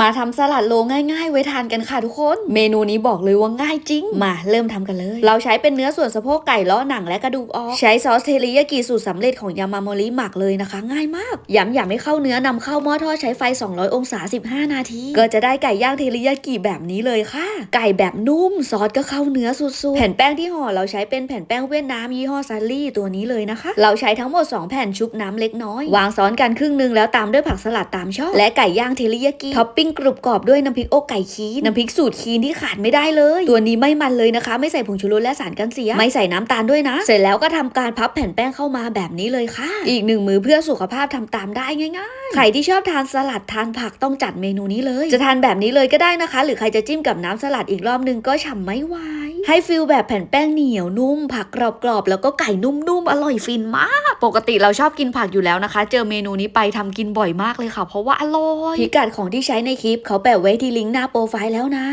มาทำสลัดโลง่ายๆ ไว้ทานกันค่ะทุกคน เมนูนี้บอกเลยว่าง่ายจริง มาเริ่มทำกันเลย เราใช้เป็นเนื้อส่วนสะโพกไก่ล้อหนังและกระดูกออก ใช้ซอสเทริยากิสูตรสำเร็จของยามาโมริหมักเลยนะคะ ง่ายมากย้ำอย่าไม่เข้าเนื้อนำเข้าหม้อทอดใช้ไฟ 200 องศา 15 นาที ก็จะได้ไก่ย่างเทริยากิแบบนี้เลยค่ะ ไก่แบบนุ่มซอสก็เข้าเนื้อสุดๆ แผ่นแป้งที่ห่อเราใช้เป็นแผ่นแป้งเวียดนามยี่ห้อซัลลี่ตัวนี้เลยนะคะ เราใช้ทั้งหมด 2 แผ่นชุบน้ำเล็กน้อย วางซ้อนกันครึ่งหนึงแล้วตามด้วยผักสลัดตามชอบและไก่ย่างเทริยากิท็อปปิ้งกรุบกรอบด้วยน้ำพริกอกไก่คีนน้ำพริกสูตรคีนที่ขาดไม่ได้เลย ตัวนี้ไม่มันเลยนะคะ ไม่ใส่ผงชูรสและสารกันเสีย ไม่ใส่น้ำตาลด้วยนะ เสร็จแล้วก็ทำการพับแผ่นแป้งเข้ามาแบบนี้เลยค่ะ อีกหนึ่งมือเพื่อสุขภาพทำตามได้ง่ายๆใครที่ชอบทานสลัดทานผักต้องจัดเมนูนี้เลย จะทานแบบนี้เลยก็ได้นะคะ หรือใครจะจิ้มกับน้ำสลัดอีกรอบนึงก็ฉ่ำไม่ไหวให้ฟิลแบบแผ่นแป้งเหนียวนุ่ม ผักกรอบๆแล้วก็ไก่นุ่มๆอร่อยฟินมาก ปกติเราชอบกินผักอยู่แล้วนะคะ เจอเมนูนี้ไปทำกินบ่อยมากเลยค่ะ เพราะว่าอร่อย พิกัดของที่ใช้ในคลิปเขาแปะไว้ที่ลิงก์หน้าโปรไฟล์แล้วนะ